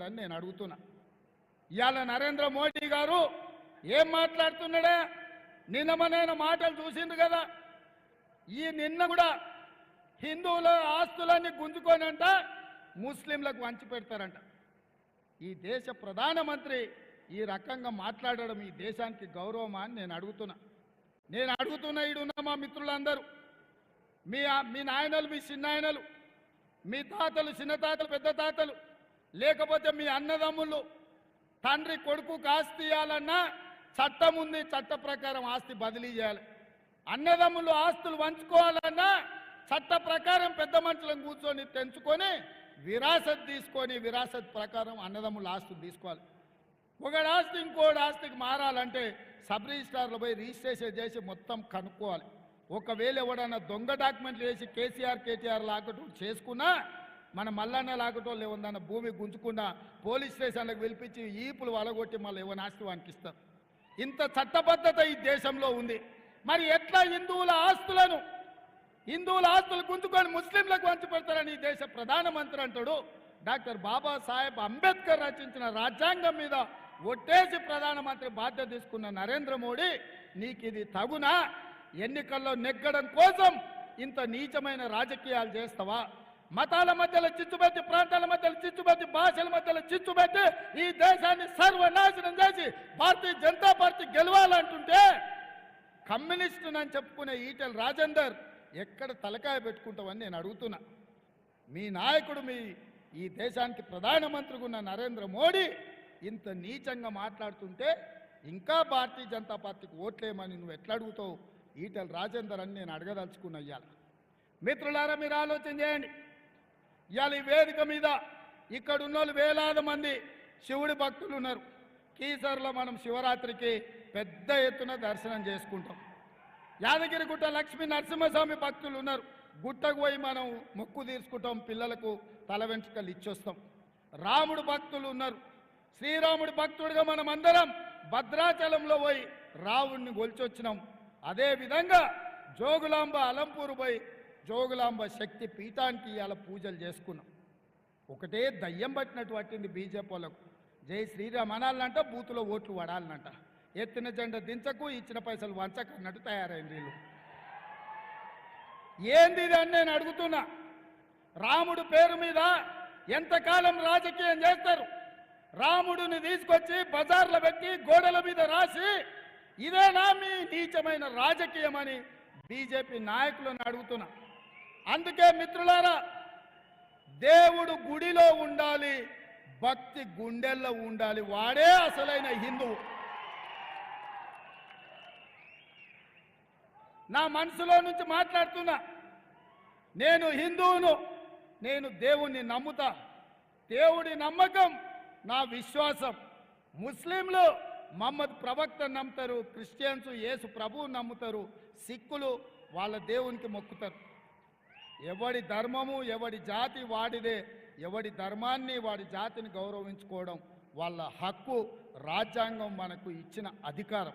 మాట్లాడతాడని నేను అడుగుతున్నా. ఇవాళ నరేంద్ర మోడీ గారు ఏం మాట్లాడుతున్నాడా? నిన్నమనైన మాటలు చూసిండు కదా. ఈ నిన్న కూడా హిందువుల ఆస్తులన్నీ గుంజుకోనంట ముస్లింలకు వంచి పెడతారంట. ఈ దేశ ప్రధానమంత్రి ఈ రకంగా మాట్లాడడం ఈ దేశానికి గౌరవమా అని నేను అడుగుతున్నా. నేను అడుగుతున్నా ఈడున్న మా మిత్రులందరూ. మీ మీ నాయనలు మీ చిన్నాయనలు మీ తాతలు చిన్న తాతలు పెద్ద తాతలు లేకపోతే మీ అన్నదమ్ములు తండ్రి కొడుకు ఆస్తి ఇవ్వాలన్నా చట్టం ఉంది చట్ట ప్రకారం ఆస్తి బదిలీ చేయాలి. అన్నదమ్ములు ఆస్తులు పంచుకోవాలన్నా చట్ట ప్రకారం పెద్ద మనుషులను కూర్చొని తెంచుకొని విరాసత్ తీసుకొని విరాసత్ ప్రకారం అన్నదమ్ముల ఆస్తులు తీసుకోవాలి. ఒకటి ఆస్తి ఇంకోటి ఆస్తికి మారాలంటే సబ్ రిజిస్ట్రార్లో పోయి రిజిస్ట్రేషన్ చేసి మొత్తం కనుక్కోవాలి. ఒకవేళ ఎవడన్నా దొంగ డాక్యుమెంట్లు వేసి కేసీఆర్ కేటీఆర్ లాగటం చేసుకున్నా మన మల్లన్న లాగటోళ్ళు ఏమన్నా భూమి గుంజుకుండా పోలీస్ స్టేషన్లకు పిలిపించి ఈపులు వలగొట్టి మళ్ళీ ఏమైనా ఆస్తి వానికి ఇంత చట్టబద్ధత ఈ దేశంలో ఉంది. మరి ఎట్లా హిందువుల ఆస్తులను హిందువుల ఆస్తులు గుంజుకొని ముస్లింలకు పంచిపెడతారని ఈ దేశ ప్రధానమంత్రి అంటాడు. డాక్టర్ బాబాసాహెబ్ అంబేద్కర్ రచించిన రాజ్యాంగం మీద ఒట్టేసి ప్రధానమంత్రి బాధ్యత తీసుకున్న నరేంద్ర మోడీ నీకు ఇది తగునా? ఎన్నికల్లో నెగ్గడం కోసం ఇంత నీచమైన రాజకీయాలు చేస్తావా? మతాల మధ్యలో చిచ్చుబెట్టి ప్రాంతాల మధ్యలో చిచ్చుబెట్టి భాషల మధ్యలో చిచ్చుబెట్టి ఈ దేశాన్ని సర్వనాశనం చేసి భారతీయ జనతా పార్టీ గెలవాలంటుంటే కమ్యూనిస్టునని చెప్పుకునే ఈటెల రాజేందర్ ఎక్కడ తలకాయ పెట్టుకుంటావని నేను అడుగుతున్నా. మీ నాయకుడు మీ ఈ దేశానికి ప్రధానమంత్రిగా ఉన్న నరేంద్ర మోడీ ఇంత నీచంగా మాట్లాడుతుంటే ఇంకా భారతీయ జనతా పార్టీకి ఓట్లేమని నువ్వు ఎట్లా అడుగుతావు? ఈటెల రాజేందర్ అని నేను అడగదలుచుకున్న ఇవాళ మిత్రులారా మీరు ఆలోచన చేయండి. ఇవాళ ఈ వేదిక మీద ఇక్కడ ఉన్నోళ్ళు వేలాది మంది శివుడి భక్తులు ఉన్నారు. కీసర్లో మనం శివరాత్రికి పెద్ద ఎత్తున దర్శనం చేసుకుంటాం. యాదగిరిగుట్ట లక్ష్మీ నరసింహస్వామి భక్తులు ఉన్నారు. గుట్టకు పోయి మనం మొక్కు తీసుకుంటాం పిల్లలకు తల వెంట్రుకలు ఇచ్చొస్తాం. రాముడు భక్తులు ఉన్నారు. శ్రీరాముడి భక్తుడిగా మనం అందరం భద్రాచలంలో పోయి రావుణ్ణి గొలిచొచ్చినాం. అదేవిధంగా జోగులాంబ అలంపూరు పోయి జోగులాంబ శక్తి పీఠానికి ఇవాళ పూజలు చేసుకున్నాం. ఒకటే దయ్యం పట్టినట్టు పట్టింది బీజేపీ వాళ్ళకు. జై శ్రీరామ్ అనాలంట బూతులో ఓట్లు పడాలనంట ఎత్తిన జెండా దించకు ఇచ్చిన పైసలు వంచక అన్నట్టు తయారైంది వీళ్ళు. ఏంది అని నేను అడుగుతున్నా. రాముడు పేరు మీద ఎంతకాలం రాజకీయం చేస్తారు? రాముడిని తీసుకొచ్చి బజార్లో పెట్టి గోడల మీద రాసి ఇదేనా మీ నీచమైన రాజకీయం అని బీజేపీ నాయకులను అడుగుతున్నా. అందుకే మిత్రులారా దేవుడు గుడిలో ఉండాలి భక్తి గుండెల్లో ఉండాలి. వాడే అసలైన హిందువు. నా మనసులో నుంచి మాట్లాడుతున్నా నేను హిందువును నేను దేవుణ్ణి నమ్ముతా. దేవుడి నమ్మకం నా విశ్వాసం. ముస్లింలు మహమ్మద్ ప్రవక్త నమ్ముతారు క్రిస్టియన్స్ యేసు ప్రభువు నమ్ముతారు సిక్కులు వాళ్ళ దేవునికి మొక్కుతారు. ఎవడి ధర్మము ఎవడి జాతి వాడిదే ఎవడి ధర్మాన్ని వాడి జాతిని గౌరవించుకోవడం వాళ్ళ హక్కు రాజ్యాంగం మనకు ఇచ్చిన అధికారం.